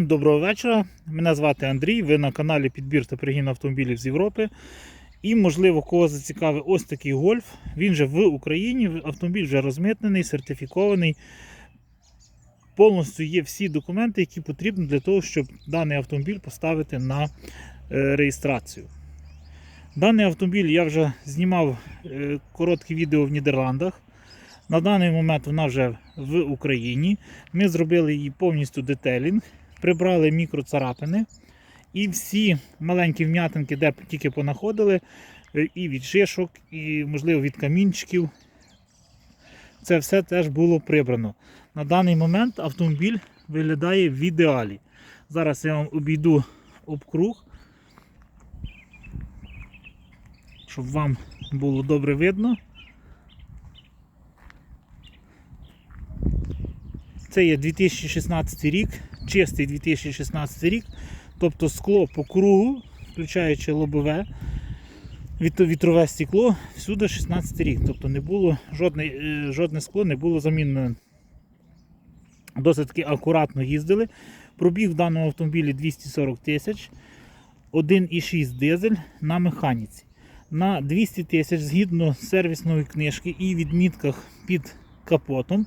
Доброго вечора. Мене звати Андрій. Ви на каналі Підбір та пригін автомобілів з Європи. І, можливо, кого зацікавив ось такий гольф. Він же в Україні. Автомобіль вже розмитнений, сертифікований. Повністю є всі документи, які потрібні для того, щоб даний автомобіль поставити на е, реєстрацію. Даний автомобіль я вже знімав е, коротке відео в Нідерландах. На даний момент вона вже в Україні. Ми зробили її повністю детелінг, прибрали мікроцарапини і всі маленькі вм'ятинки, де тільки понаходили, е, і від шишок, і, можливо, від камінчиків. Це все теж було прибрано. На даний момент автомобіль виглядає в ідеалі. Зараз я вам обійду обкруг, щоб вам було добре видно. Це є 2016 рік, чистий 2016 рік. Тобто скло по кругу, включаючи лобове, вітрове стекло, всюди 16 рік. Тобто не було жодне, е, жодне скло не було замінено. Досить акуратно їздили. Пробіг в даному автомобілі 240 тисяч, 1,6 дизель на механіці. На 200 тисяч згідно сервісної книжки і відмітках під капотом.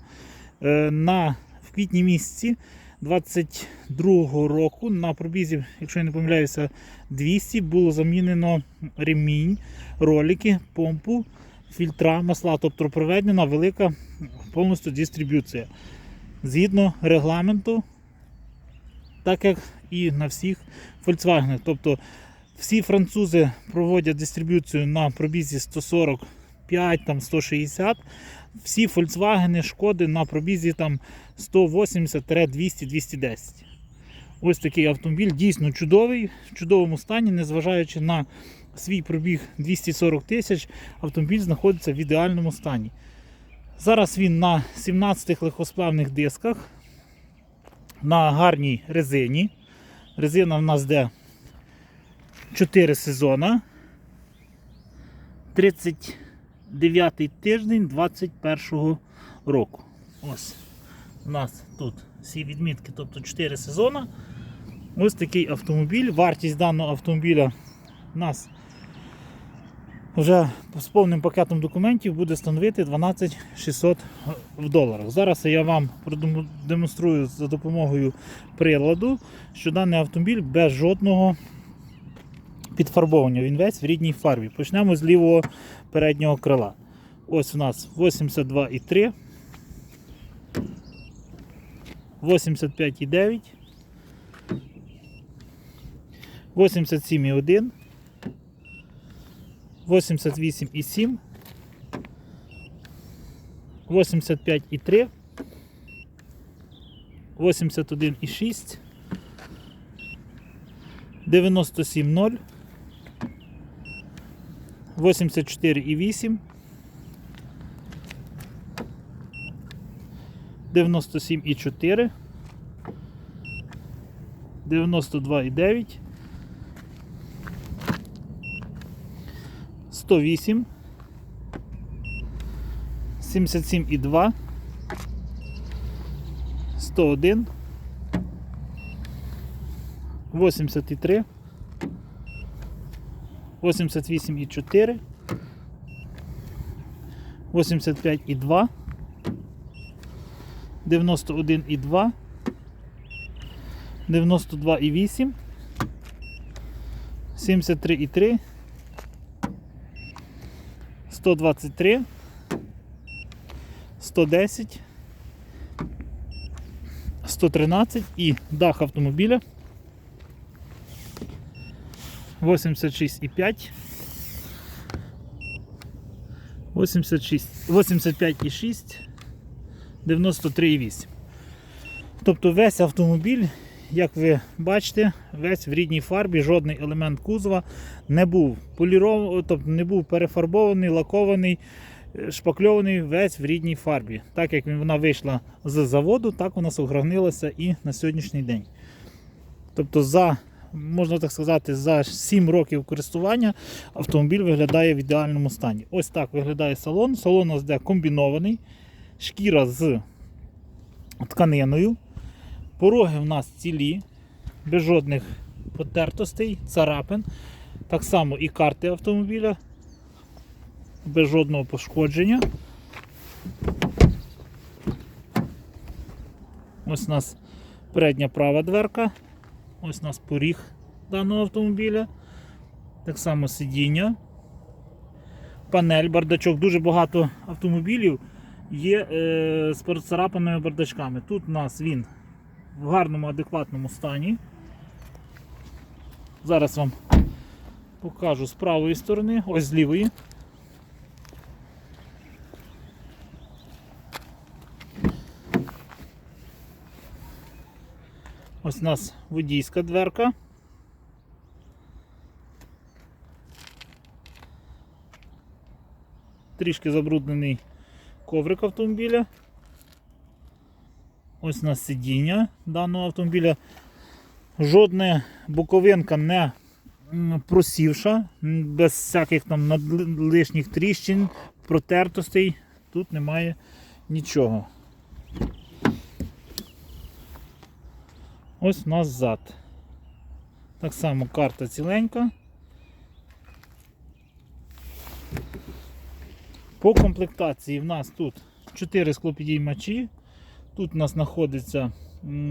Е, на квітні місяці 22 року на пробізі, якщо я не помиляюся, 200 було замінено ремінь, ролики, помпу, фільтра, масла, тобто проведена велика повністю дистриб'юція. Згідно регламенту, так як і на всіх Volkswagen. Тобто всі французи проводять дистриб'юцію на пробізі 145, там 160. Всі Volkswagen, шкоди на пробізі там 180-200-210. Ось такий автомобіль дійсно чудовий, в чудовому стані, незважаючи на свій пробіг 240 тисяч, автомобіль знаходиться в ідеальному стані. Зараз він на 17 легкосплавних дисках, на гарній резині. Резина в нас де 4 сезона. 39 тиждень 21 року. Ось у нас тут всі відмітки, тобто 4 сезона. Ось такий автомобіль. Вартість даного автомобіля у нас вже з повним пакетом документів буде становити 12 600 в доларах. Зараз я вам продемонструю за допомогою приладу, що даний автомобіль без жодного підфарбовування. Він весь в рідній фарбі. Почнемо з лівого переднього крила. Ось у нас 82,3, 85,9, 87,1, 88,7, 85,3, 81,6, 97,0, 84,8, 97,4, 92,9, 108, 77,2, 101, 83, 88,4, 85,2, 91,2, 92,8, 73,3, 123, 110, 113 і дах автомобіля 86,5, 86, 85,6, 93,8. Тобто весь автомобіль, як ви бачите, весь в рідній фарбі, жодний елемент кузова не був полірований, тобто не був перефарбований, лакований, е, шпакльований весь в рідній фарбі. Так як вона вийшла з заводу, так вона сохранилася і на сьогоднішній день. Тобто за можна так сказати, за 7 років користування автомобіль виглядає в ідеальному стані. Ось так виглядає салон. Салон у нас де комбінований, шкіра з тканиною. Пороги в нас цілі, без жодних потертостей, царапин. Так само і карти автомобіля без жодного пошкодження. Ось у нас передня права дверка. Ось у нас поріг даного автомобіля. Так само сидіння. Панель, бардачок. Дуже багато автомобілів є е, з поцарапаними бардачками. Тут у нас він в гарному, адекватному стані. Зараз вам покажу з правої сторони, ось з лівої. Ось у нас водійська дверка. Трішки забруднений коврик автомобіля. Ось у нас сидіння даного автомобіля. Жодна боковинка не просівша, без всяких там лишніх тріщин, протертостей. Тут немає нічого. Ось у нас зад. Так само карта ціленька. По комплектації в нас тут 4 склопідіймачі. Тут у нас знаходиться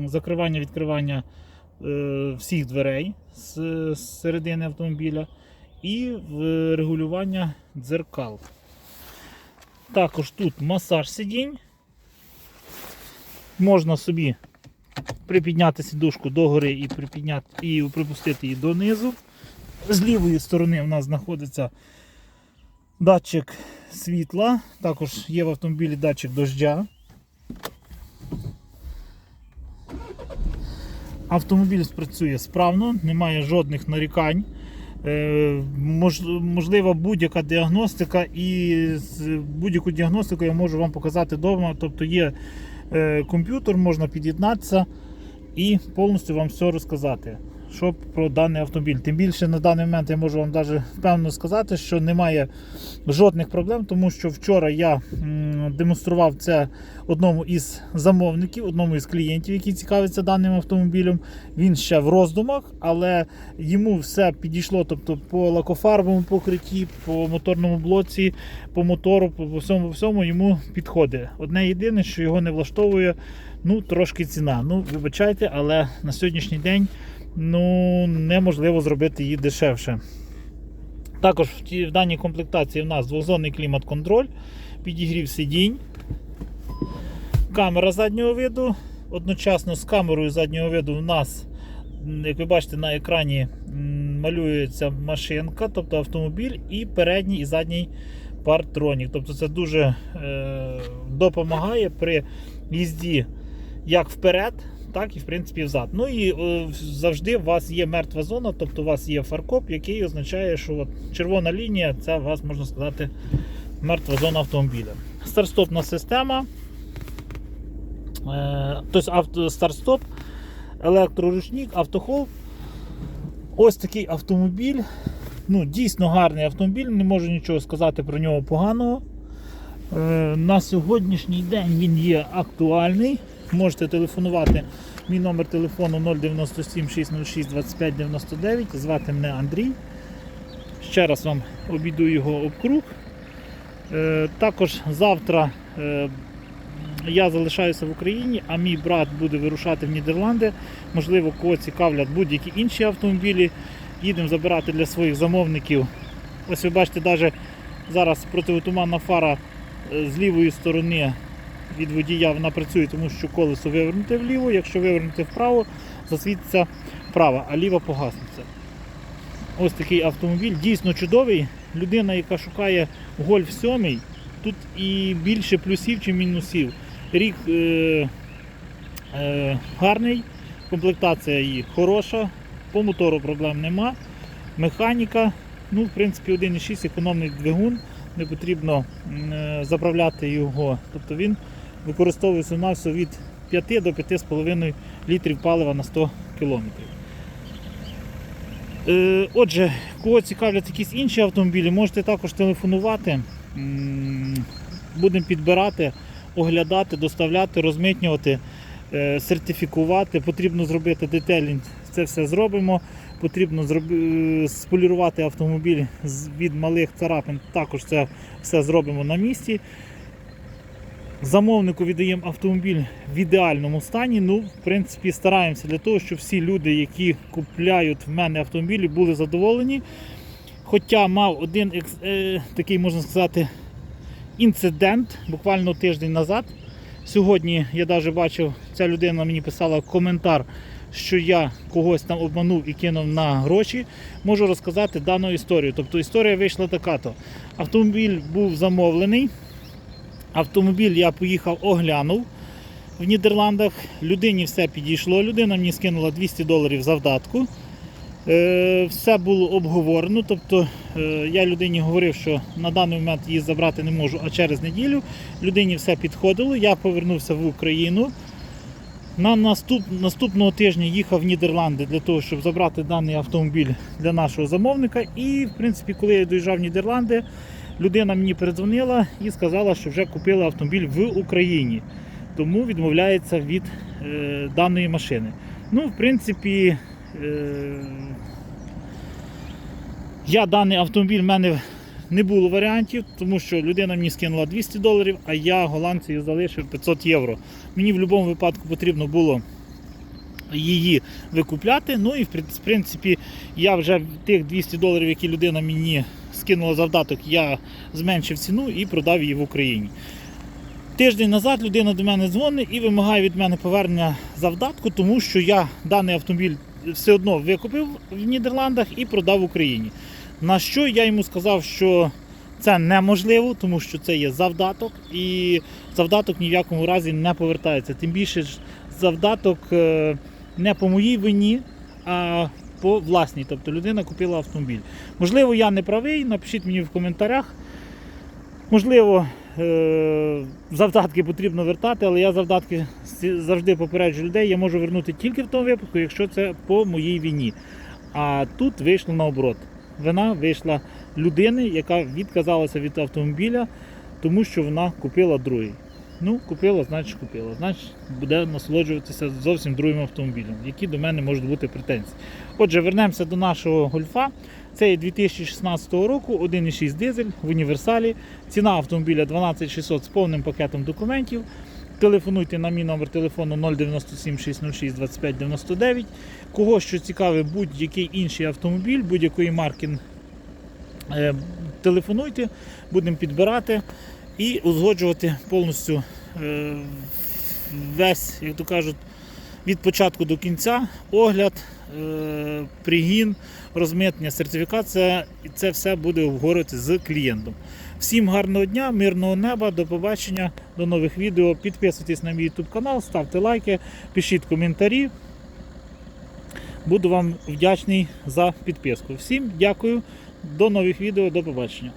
закривання відкривання е, всіх дверей з, з середини автомобіля і регулювання дзеркал. Також тут масаж сидінь. Можна собі припідняти сідушку догори і припідняти і припустити її донизу. З лівої сторони у нас знаходиться датчик світла, також є в автомобілі датчик дождя. Автомобіль спрацює справно, немає жодних нарікань. Е, мож- Можлива будь-яка діагностика, і будь-яку діагностику я можу вам показати вдома. Тобто є е, комп'ютер, можна під'єднатися і повністю вам все розказати, що про даний автомобіль. Тим більше на даний момент я можу вам навіть впевнено сказати, що немає жодних проблем, тому що вчора я демонстрував це одному із замовників, одному із клієнтів, який цікавиться даним автомобілем. Він ще в роздумах, але йому все підійшло. Тобто по лакофарбовому покритті, по моторному блоці, по мотору, по всьому, по всьому йому підходить. Одне єдине, що його не влаштовує, ну трошки ціна. Ну, вибачайте, але на сьогоднішній день ну, неможливо зробити її дешевше. Також в, в даній комплектації в нас двозонний клімат-контроль, підігрів сидінь, камера заднього виду. Одночасно з камерою заднього виду у нас, як ви бачите, на екрані малюється машинка, тобто автомобіль, і передній і задній партронік. Тобто це дуже е, допомагає при їзді як вперед, так і в принципі взад. Ну і е, завжди у вас є мертва зона, тобто у вас є фаркоп, який означає, що от червона лінія це у вас можна сказати мертва зона автомобіля. Старт-стопна система. Е, тобто старт-стоп, електроручник, автохол. Ось такий автомобіль. Ну, дійсно гарний автомобіль, не можу нічого сказати про нього поганого. Е, на сьогоднішній день він є актуальний. Можете телефонувати. Мій номер телефону 097 606 25 99. Звати мене Андрій. Ще раз вам обійду його об круг. Е, Також завтра е, я залишаюся в Україні, а мій брат буде вирушати в Нідерланди. Можливо, кого цікавлять будь-які інші автомобілі. Їдемо забирати для своїх замовників. Ось ви бачите, навіть зараз противотуманна фара е, з лівої сторони від водія вона працює, тому що колесо вивернуте вліво, якщо вивернути вправо, засвітиться права, а ліва погаснеться. Ось такий автомобіль, дійсно чудовий. Людина, яка шукає Гольф 7, тут і більше плюсів, чи мінусів. Рік е, е, гарний, комплектація її хороша, по мотору проблем нема. Механіка, ну, в принципі, 1,6 економний двигун, не потрібно е, заправляти його. Тобто він використовується у нас від 5 до 5,5 літрів палива на 100 кілометрів. Е, Отже, кого цікавлять якісь інші автомобілі, можете також телефонувати. Будемо підбирати, оглядати, доставляти, розмитнювати. е, сертифікувати, потрібно зробити детелінг, це все зробимо. Потрібно е, сполірувати автомобіль від малих царапин, також це все зробимо на місці. Замовнику віддаємо автомобіль в ідеальному стані. Ну, в принципі, стараємося для того, щоб всі люди, які купляють в мене автомобілі, були задоволені. Хоча мав один е, такий, можна сказати, інцидент буквально тиждень назад. Сьогодні я навіть бачив, ця людина мені писала коментар, що я когось там обманув і кинув на гроші. Можу розказати дану історію. Тобто історія вийшла така: то автомобіль був замовлений. Автомобіль я поїхав, оглянув в Нідерландах. Людині все підійшло. Людина мені скинула 200 доларів завдатку. Е, все було обговорено. Тобто е, я людині говорив, що на даний момент її забрати не можу, а через неділю. Людині все підходило. Я повернувся в Україну. На наступ, наступного тижня їхав в Нідерланди для того, щоб забрати даний автомобіль для нашого замовника. І, в принципі, коли я доїжджав в Нідерланди, людина мені передзвонила і сказала, що вже купила автомобіль в Україні, тому відмовляється від е, даної машини. Ну, в принципі, е, я даний автомобіль в мене не було варіантів, тому що людина мені скинула 200 доларів, а я голландцю залишив 500 євро. Мені в будь-якому випадку потрібно було її викупляти. Ну і в принципі я вже тих 200 доларів, які людина мені скинула завдаток, я зменшив ціну і продав її в Україні. Тиждень назад людина до мене дзвонить і вимагає від мене повернення завдатку, тому що я даний автомобіль все одно викупив в Нідерландах і продав в Україні. На що я йому сказав, що це неможливо, тому що це є завдаток, і завдаток ні в якому разі не повертається. Тим більше завдаток е, не по моїй вині, а по власній. Тобто людина купила автомобіль. Можливо, я не правий, напишіть мені в коментарях. Можливо, е, завдатки потрібно вертати, але я завдатки завжди попереджу людей. Я можу вернути тільки в тому випадку, якщо це по моїй вині. А тут вийшло наоборот. Вина вийшла людини, яка відказалася від автомобіля, тому що вона купила другий. Ну, купила, значить купила. Значить, буде насолоджуватися зовсім другим автомобілем, які до мене можуть бути претензії. Отже, вернемося до нашого гольфа. Це є 2016 року, 1,6 дизель в універсалі. Ціна автомобіля 12600 з повним пакетом документів. Телефонуйте на мій номер телефону 097 606 25 99. Кого що цікавить будь-який інший автомобіль, будь-якої марки, е, телефонуйте, будемо підбирати і узгоджувати повністю е, весь, як то кажуть, від початку до кінця огляд, е, пригін, розмитнення, сертифікація, і це все буде обговорювати з клієнтом. Всім гарного дня, мирного неба, до побачення, до нових відео. Підписуйтесь на мій YouTube канал, ставте лайки, пишіть коментарі. Буду вам вдячний за підписку. Всім дякую, до нових відео, до побачення.